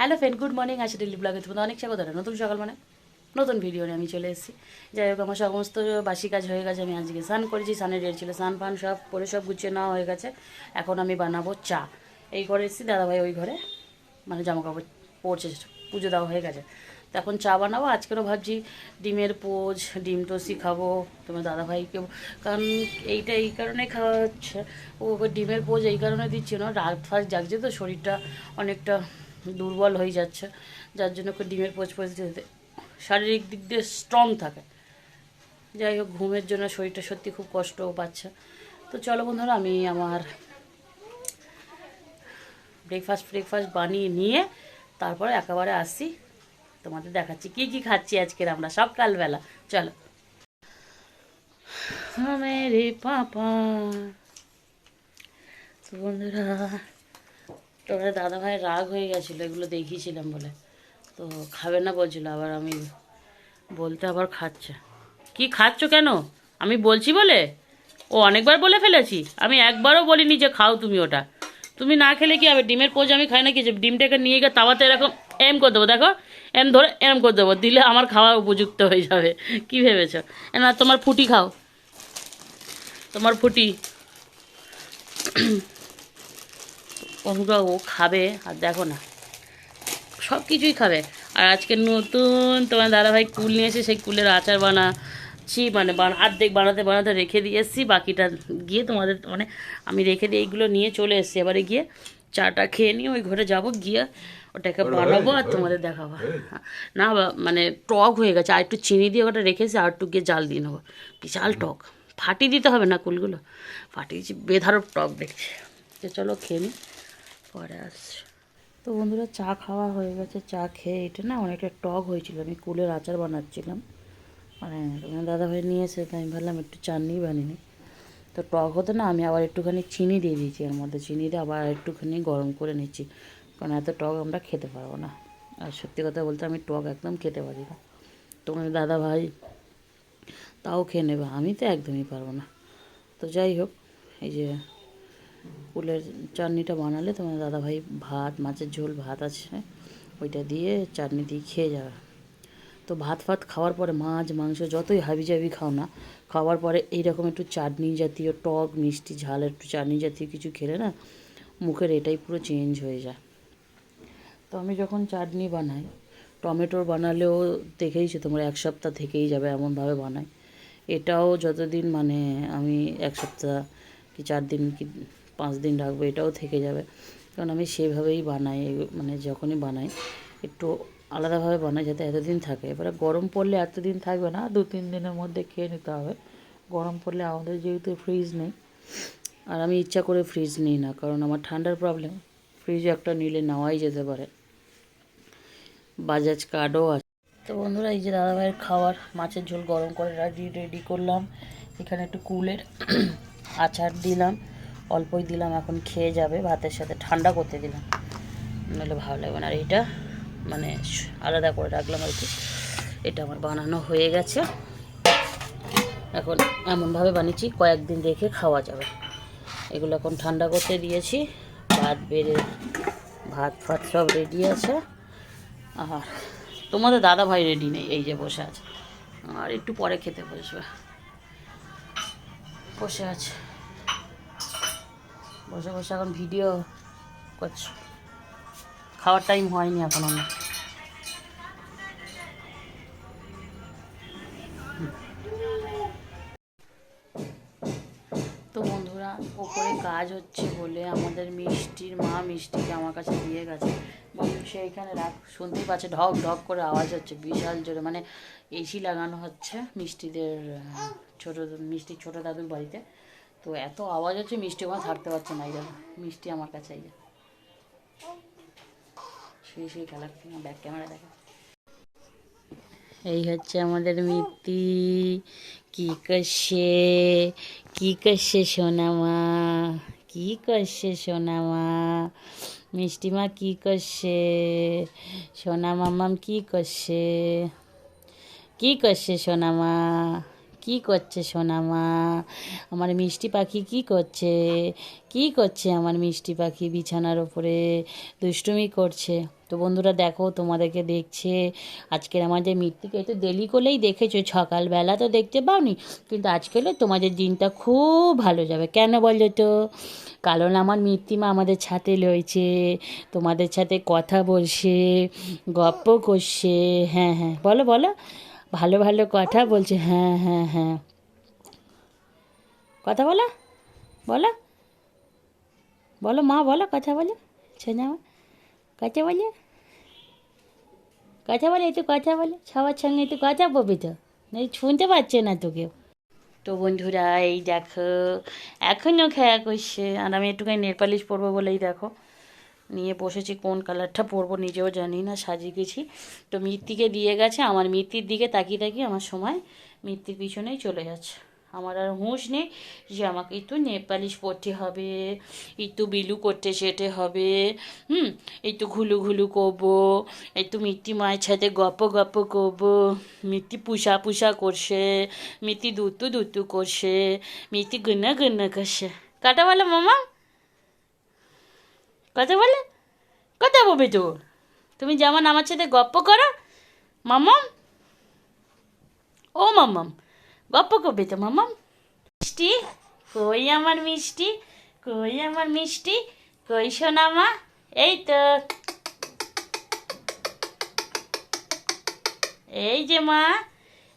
Hello friend good morning Asha daily ব্লগে তোমাদের অনেক স্বাগত। নতুন সকাল মানে নতুন ভিডিও নিয়ে আমি চলে এসেছি। যাই হোক, আমার সমস্ত বাসি কাজ হয়ে গেছে, আমি আজকে স্নান করেছি, স্নানের ডেট ছিল, স্নান ফান সব করে সব গুছিয়ে নেওয়া হয়ে গেছে। এখন আমি বানাবো চা। এই ঘরে এসেছি, দাদাভাই ওই ঘরে মানে জামা কাপড় পড়ছে পুজো দেওয়া হয়ে গেছে। তো এখন চা বানাবো, আজকেরও ভাবছি ডিমের পোজ, ডিম টোসি খাব, তোমার দাদাভাইকে, কারণ এইটা এই কারণে খাওয়া হচ্ছে। ও ডিমের পোজ এই কারণে দিচ্ছি না, রাত ফাস্ট জাগছে তো, শরীরটা অনেকটা দুর্বল হয়ে যাচ্ছে, যার জন্য ওকে ডিমের পোজ পোজ দিতে শারীরিক দিক দিয়ে স্ট্রং থাকে। যাই হোক, ঘুমের জন্য শরীরটা সত্যি খুব কষ্টও পাচ্ছে। তো চলো বন্ধুরা, আমি আমার ব্রেকফাস্ট ব্রেকফাস্ট বানিয়ে নিয়ে তারপরে একেবারে আসছি তোমাদের দেখাচ্ছি কি কি খাচ্ছি আজকের আমরা সকালবেলা। চলো। মেরে পাপা। তো বন্ধুরা তোমরা দাদা ভাই রাগ হয়ে গেছিল, এগুলো দেখিয়েছিলাম বলে। তো খাবে না বলছিল, আবার আমি বলতে আবার খাচ্ছে। কি খাচ্ছ কেন? আমি বলছি বলে? ও অনেকবার বলে ফেলেছি, আমি একবারও বলিনি যে খাও তুমি ওটা। তুমি না খেলে কি হবে? ডিমের পোজ আমি খাই না কি? ডিমটাকে নিয়ে গিয়ে তাওয়াতে এরকম এম করে দেবো, দেখো? এম ধরে এম করে দেবো, দিলে আমার খাওয়া উপযুক্ত হয়ে যাবে। কি ভেবেছ? না, তোমার ফুটি খাও। তোমার ফুটি। ওগুলো ও খাবে আর দেখো না সব কিছুই খাবে। আর আজকে নতুন তোমার দাদাভাই কুল নিয়ে এসে সেই কুলের আচার বানাচ্ছি মানে বান অর্ধেক বানাতে বানাতে রেখে দিয়ে এসেছি বাকিটা গিয়ে তোমাদের মানে আমি রেখে দিয়ে এইগুলো নিয়ে চলে এসেছি। এবারে গিয়ে চাটা খেয়ে নিয়ে ওই ঘরে যাব গিয়ে ওটাকে বানাবো আর তোমাদের দেখাবো। না বা- মানে টক হয়ে গেছে আর একটু চিনি দিয়ে ওটা রেখেছি আর একটু গিয়ে জাল দিয়ে নেব। বিশাল টক। ফাটিয়ে দিতে হবে না কুলগুলো? ফাটিয়েছি বেধারক টক দেখছি। চলো খেয়ে নিই পরে আসছি। তো বন্ধুরা চা খাওয়া হয়ে গেছে, চা খেয়ে এটা না অনেকটা টক হয়েছিল, আমি কুলের আচার বানাচ্ছিলাম। মানে তোমার দাদাভাই নিয়ে এসে আমি ভাবলাম একটু চাটনি বানিয়ে তো টক হতে না আমি আবার একটুখানি চিনি দিয়ে দিয়েছি এর মধ্যে চিনি দিয়ে আবার একটুখানি গরম করে নিচ্ছি। কারণ এত টক আমরা খেতে পারব না। আর সত্যি কথা বলতে আমি টক একদম খেতে পারি না। তোমার দাদাভাই তাও খেয়ে নেবে, আমি তো একদমই পারব না। তো যাই হোক, এই যে কুলের চাটনিটা বানালে তোমার দাদাভাই ভাত, মাছের ঝোল, ভাত আছে, ওইটা দিয়ে চাটনি দিয়ে খেয়ে যাবে। তো ভাত ফাত খাওয়ার পরে মাছ, মাংস যতই হাবি জাবি খাও না, খাওয়ার পরে এইরকম একটু চাটনি জাতীয় টক, মিষ্টি ঝাল, একটু চাটনি জাতীয় কিছু খেলে না, মুখের এটাই পুরো চেঞ্জ হয়ে যায়। তো আমি যখন চাটনি বানাই টমেটোর বানালেও দেখেইছো তোমরা এক সপ্তাহ থেকেই যাবে এমনভাবে বানাই এটাও যতদিন মানে আমি এক সপ্তাহ কি চার দিন কি পাঁচ দিন রাখব, এটাও থেকে যাবে। কারণ আমি সেভাবেই বানাই মানে যখনই বানাই, একটু আলাদাভাবে বানাই যাতে এতদিন থাকে। এবারে গরম পড়লে এতদিন থাকবে না, দু তিন দিনের মধ্যে খেয়ে নিতে হবে। গরম পড়লে আমাদের যেহেতু ফ্রিজ নেই, আর আমি ইচ্ছা করে ফ্রিজ নিই না, কারণ আমার ঠান্ডার প্রবলেম ফ্রিজ একটা নিলে নেওয়াই যেতে পারে। বাজাজ কার্ডও আছে। তো বন্ধুরা, এই যে দাদাভাইয়ের খাবার, মাছের ঝোল গরম করে রেডি রেডি করলাম। এখানে একটু কুলের আচার দিলাম। অল্পই দিলাম, এখন খেয়ে যাবে, ভাতের সাথে ঠান্ডা করতে দিলাম। নাহলে ভালো লাগবে না। আর এটা মানে আলাদা করে রাখলাম আর কি। এটা আমার বানানো হয়ে গেছে। এখন এমনভাবে বানিয়েছি, কয়েকদিন রেখে খাওয়া যাবে। এগুলো এখন ঠান্ডা করতে দিয়েছি। ভাত বেড়ে, ভাত ফাত সব রেডি আছে। আর তোমাদের দাদা ভাই রেডি নেই, এই যে বসে আছে। আর একটু পরে খেতে বসবে। বসে আছে। বসে বসে এখন ভিডিও করছে। খাওয়ার টাইম হয়নি এখন। আমার তো বন্ধুরা, ওপরে কাজ হচ্ছে বলে আমাদের মিষ্টির মা মিষ্টিকে আমার কাছে দিয়ে গেছে। বলল সে এখানে রাখ, শুনতেই পাচ্ছে ঢক ঢক করে আওয়াজ হচ্ছে, বিশাল জোরে। মানে এসি লাগানো হচ্ছে মিষ্টিদের, ছোট, মিষ্টির ছোট দাদুর বাড়িতে। তো এত আওয়াজ হচ্ছে মিষ্টি ওখানে থাকতে পারছে না, এই মিষ্টি আমার কাছে, এই যে। শুয়ে ব্যাক ক্যামেরা দেখা। এই হচ্ছে আমাদের মিতি। কি করছে কি করছে সোনামা? কি করছে সোনামা? মিষ্টিমা কি করছে সোনা মামাম কি করছে কি করছে সোনামা? কি করছে সোনামা আমার মিষ্টি পাখি কি করছে? কি করছে আমার মিষ্টি পাখি বিছানার ওপরে? দুষ্টুমি করছে। তো বন্ধুরা দেখো, তোমাদেরকে দেখছে। আজকের আমাদের মৃত্যুকে তো দেরি করলেই দেখেছ। সকালবেলা তো দেখতে পাওনি, কিন্তু আজকের তোমাদের দিনটা খুব ভালো যাবে। কেন বলো তো? কারণ আমার মৃত্তিমা আমাদের ছাতে রয়েছে তোমাদের সাথে কথা বলছে, গপ্প করছে। হ্যাঁ হ্যাঁ বলো বলো। ভালো ভালো কথা বলছে হ্যাঁ হ্যাঁ হ্যাঁ। কথা বলো বলো। বলো মা, বলো, কথা বলো। ছেলে আমার কথা বলে। কথা বলে, একটু কথা বলে। সবার সঙ্গে একটু কথা বলবি তো। শুনতে পাচ্ছে না তো কেউ। তো বন্ধুরা, এই দেখো, এখনও খেয়া করছে। আর আমি একটুখানি নেপালিশ পরবো বলেই দেখো। নিয়ে বসেছি, কোন কালারটা পরবো নিজেও জানি না সাজিয়ে গেছি তো মৃত্তিকে দিয়ে গেছে, আমার মৃত্তির দিকে তাকিয়ে তাকিয়ে আমার সময় মৃত্তির পিছনেই চলে যাচ্ছে। আমার আর হুঁশ নেই যে আমাকে একটু নেপালিশ পরতে হবে, একটু বিলু করতে সেটে হবে, হুম, একটু ঘুলু ঘুলু করব, একটু মিট্টি মায়ের সাথে গপ্প গপ্প করব। মিট্টি পুষা পুষা করছে মিট্টি দুতু দুতু করছে মিট্টি গন্না গুন্না করছে। কাটা বলো মামা। কথা বলে? কথা বলবে তো। তুমি যেমন আমার সাথে গপ্প করো, মামাম। ও মামাম, গপ্প করবে তো মামাম? মিষ্টি, কই আমার মিষ্টি, কই আমার মিষ্টি, কই সোনা মা? এই তো। এই যে মা,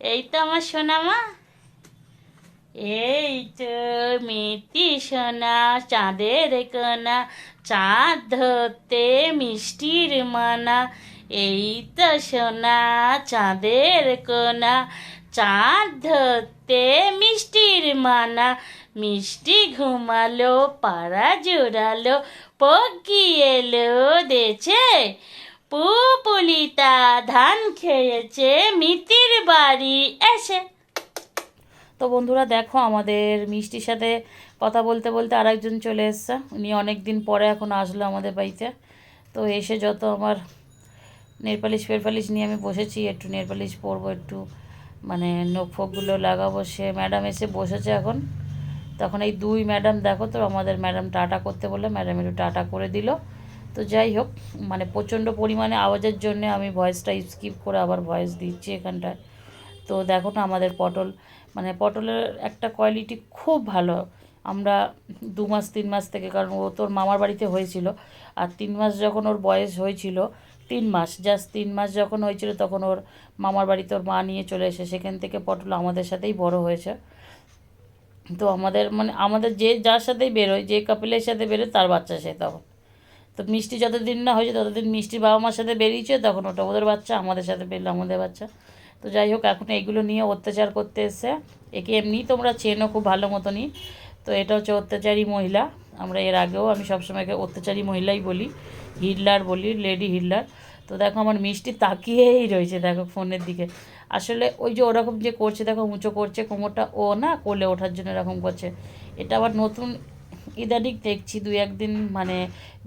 এই তো আমার সোনা মা। এই তো মিটি সোনা, চাঁদের কোনা। চাঁদ ধরতে মিষ্টির মানা এই তো সোনা চাঁদের কোনা। চাঁদ ধরতে মিষ্টির মানা মিষ্টি ঘুমালো, পাড়া জোড়ালো পকি এলো দেছে। পুপুলিতা ধান খেয়েছে, মিতির বাড়ি এসে। তো বন্ধুরা দেখো আমাদের মিষ্টির সাথে কথা বলতে বলতে আরেকজন চলে এসছে। উনি অনেক দিন পরে এখন আসলো আমাদের বাড়িতে। তো এসে যত আমার নেলপালিশ ফেরপালিশ নিয়ে আমি বসেছি, একটু নেলপালিশ পরবো, একটু মানে নখ ফোকগুলো লাগাবো। সে ম্যাডাম এসে বসেছে এখন। তখন এই দুই ম্যাডাম দেখো তো, আমাদের ম্যাডাম টাটা করতে বলল, ম্যাডাম একটু টাটা করে দিল। তো যাই হোক মানে প্রচণ্ড পরিমাণে আওয়াজের জন্য আমি ভয়েসটা স্কিপ করে আবার ভয়েস দিচ্ছি এখানটায়। তো দেখো না আমাদের পটল মানে পটলের একটা কোয়ালিটি খুব ভালো। আমরা দু মাস, তিন মাস থেকে, কারণ ও তোর মামার বাড়িতে হয়েছিল। আর তিন মাস যখন ওর বয়স হয়েছিল, তিন মাস জাস্ট তিন মাস যখন হয়েছিল তখন ওর মামার বাড়িতে ওর মা নিয়ে চলে এসে সেখান থেকে পটল আমাদের সাথেই বড় হয়েছে। তো আমাদের মানে আমাদের যে যার সাথেই বেরোয় যে কাপিলের সাথে বেরোয় তার বাচ্চা সে তখন। তো মিষ্টি যতদিন না হয়েছে, ততদিন মিষ্টির বাবা মার সাথে বেরিয়েছে, তখন ওটা ওদের বাচ্চা, আমাদের সাথে বেরলো আমাদের বাচ্চা। তো যাই হোক, এখন এইগুলো নিয়ে অত্যাচার করতে এসে একে এমনি তোমরা চেনো খুব ভালো মতনই। তো এটা হচ্ছে অত্যাচারী মহিলা। আমরা এর আগেও আমি সবসময় অত্যাচারী মহিলাই বলি, হিটলার বলি, লেডি হিটলার। তো দেখো আমার মিষ্টি তাকিয়েই রয়েছে দেখো ফোনের দিকে। আসলে ওই যে ওরকম যে করছে, দেখো উঁচু করছে কোমরটা, ও না কোলে ওঠার জন্য এরকম করছে। এটা আবার নতুন ইদানিং দেখছি, দু একদিন মানে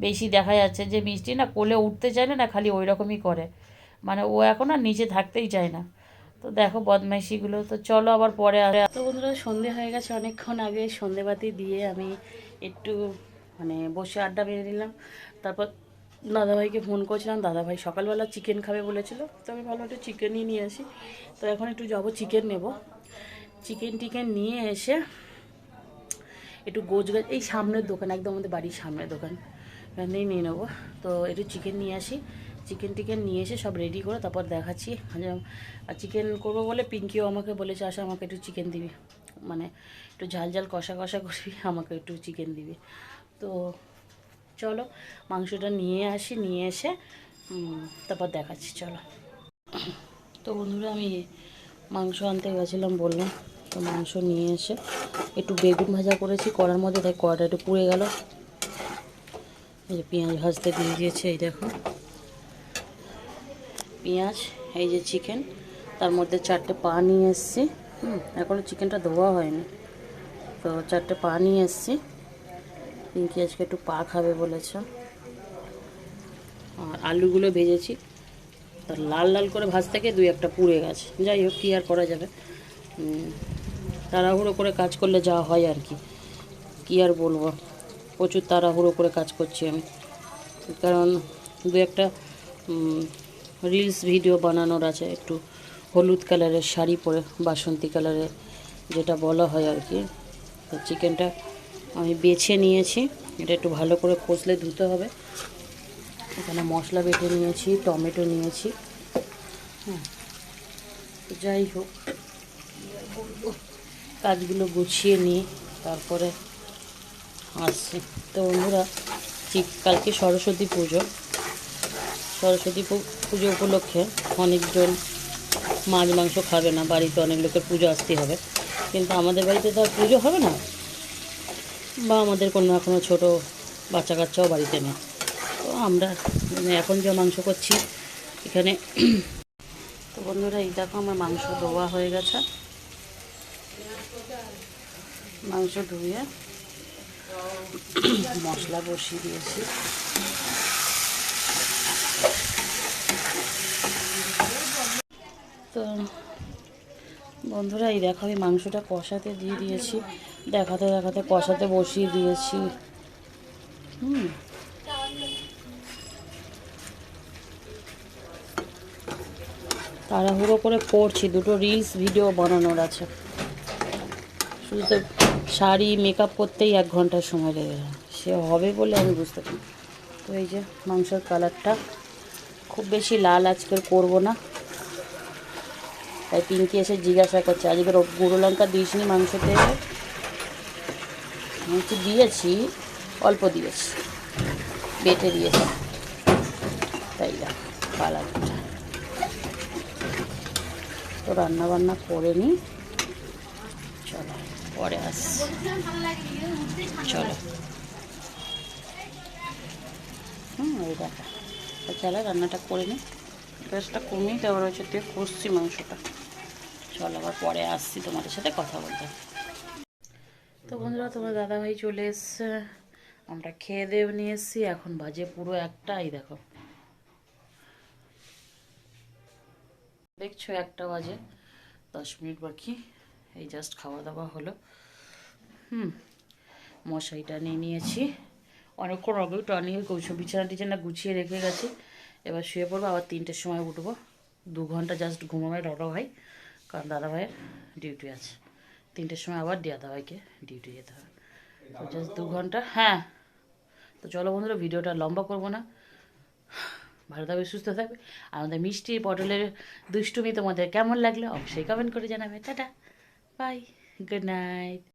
বেশি দেখা যাচ্ছে যে মিষ্টি না কোলে উঠতে চায় না খালি ওই রকমই করে। মানে ও এখন আর নিচে থাকতেই চায় না। তো দেখো বদমাইশিগুলো, তো চলো আবার পরে তো বন্ধুরা, সন্ধে হয়ে গেছে অনেকক্ষণ আগে। সন্ধেবাতি দিয়ে আমি একটু মানে বসে আড্ডা মেরে নিলাম। তারপর দাদাভাইকে ফোন করছিলাম। দাদাভাই সকালবেলা চিকেন খাবে বলেছিল। তো আমি ভালো একটু চিকেনই নিয়ে আসি। তো এখন একটু যাব চিকেন নেব। চিকেন টিকেন নিয়ে এসে একটু গোছ গাছ, এই সামনের দোকান, একদম আমাদের বাড়ির সামনের দোকান। এখানেই নিয়ে নেব। তো একটু চিকেন নিয়ে আসি। চিকেন টিকেন নিয়ে এসে সব রেডি করে তারপর দেখাচ্ছি। আর চিকেন করব বলে পিঙ্কিও আমাকে বলেছে আসা আমাকে একটু চিকেন দিবি। মানে একটু ঝাল ঝাল কষা কষা করবি আমাকে একটু চিকেন দিবি। তো চলো, মাংসটা নিয়ে আসি, নিয়ে এসে তারপর দেখাচ্ছি, চলো। তো বন্ধুরা, আমি মাংস আনতে গেছিলাম বললাম, তো মাংস নিয়ে এসে একটু বেগুন ভাজা করেছি, কড়ার মধ্যে, তাই কড়াটা একটু পুড়ে গেল। এই যে পেঁয়াজ ভাজতে দিয়ে দিয়েছে, এই দেখো। পেঁয়াজ, এই যে চিকেন তার মধ্যে চারটে পা নিয়ে এসছি। হুম এখনও চিকেনটা ধোয়া হয়নি। তো চারটে পা নিয়ে এসছি। পিঙ্কি আজকে একটু পা খাবে বলেছে। আর আলুগুলো ভেজেছি। তা লাল লাল করে ভাজ থেকে দুই একটা পুড়ে গেছে। যাই হোক, কী আর করা যাবে। তাড়াহুড়ো করে কাজ করলে যা হয় আর কি। কী আর বলব? প্রচুর তাড়াহুড়ো করে কাজ করছি আমি। কারণ দু একটা রিলস ভিডিও বানানোর আছে, একটু হলুদ কালারের শাড়ি পরে, বাসন্তী কালারের যেটা বলা হয় আর কি। তো চিকেনটা আমি বেছে নিয়েছি, এটা একটু ভালো করে কষলে ধুতে হবে। এখানে মশলা বেটে নিয়েছি, টমেটো নিয়েছি। হ্যাঁ যাই হোক। কাজগুলো গুছিয়ে নিয়ে তারপরে আসছি। তো বন্ধুরা কালকে সরস্বতী পুজো। সরস্বতী পুজো উপলক্ষে অনেকজন মাছ মাংস খাবে না, বাড়িতে অনেক লোকের পুজো আসতে হবে। কিন্তু আমাদের বাড়িতে তো আর পুজো হবে না। বা আমাদের কোনো কোনো ছোটো বাচ্চা কাচ্চাও বাড়িতে নেই। তো আমরা মানে এখন যে মাংস করছি, এখানে তো বন্ধুরা, এই দেখো আমার মাংস ধোয়া হয়ে গেছে। মাংস ধুয়ে মশলা বসিয়ে দিয়েছি। তো বন্ধুরা, এই দেখো আমি মাংসটা কষাতে দিয়ে দিয়েছি। দেখাতে দেখাতে কষাতে বসিয়ে দিয়েছি। হুম। তাড়াহুড়ো করে করছি, দুটো রিলস ভিডিও বানানোর আছে। শুধু তো শাড়ি মেকআপ করতেই এক ঘণ্টার সময় লেগে যায়। সে হবে বলে আমি বুঝতে পারি তো এই যে মাংসের কালারটা খুব বেশি লাল আজকের করব না। তাই পিঙ্কি এসে জিজ্ঞাসা করছে। আজকের ও গুঁড়ো লঙ্কা দিসনি মাংসতে? একটু দিয়েছি, অল্প দিয়েছি। বেটে দিয়েছি। তাই না কালারটা তো রান্না বান্না করে নিই চলো, পরে আসছি। চলো। হুম ওই দেখা। চলো, রান্নাটা করে নিই গ্যাসটা কমিয়ে দেওয়া রয়েছে, দিয়ে কষছি মাংসটা। চলো, আবার পরে আসছি তোমাদের সাথে কথা বলতে। তো বন্ধুরা, তোমার দাদাভাই চলে এসছে। আমরা খেয়ে দেও নিয়ে এসছি, এখন বাজে পুরো একটাই দেখো। দেখছ, একটা বাজে দশ মিনিট বাকি। এই জাস্ট খাওয়া দাওয়া হলো। হুম মশারিটা নিয়ে নিয়েছি। অনেকক্ষণ আগেও টানিয়ে কৌশল বিছানা টিছানা গুছিয়ে রেখে গেছি। এবার শুয়ে পড়ব, আবার তিনটের সময় উঠবো। দু ঘণ্টা জাস্ট ঘুমাবে দাদা ভাই কারণ দাদা ভাইয়ের ডিউটি আছে। তিনটের সময় আবার দাদা ভাইকে ডিউটি যেতে হবে। তো জাস্ট দু ঘণ্টা হ্যাঁ। তো চলো বন্ধুরা, ভিডিওটা লম্বা করব না। ভালো থাকবে, সুস্থ থাকবে। আমাদের মিষ্টি পটলের দুষ্টুমি তোমাদের কেমন লাগল অবশ্যই কমেন্ট করে জানাবে। Tata bye good night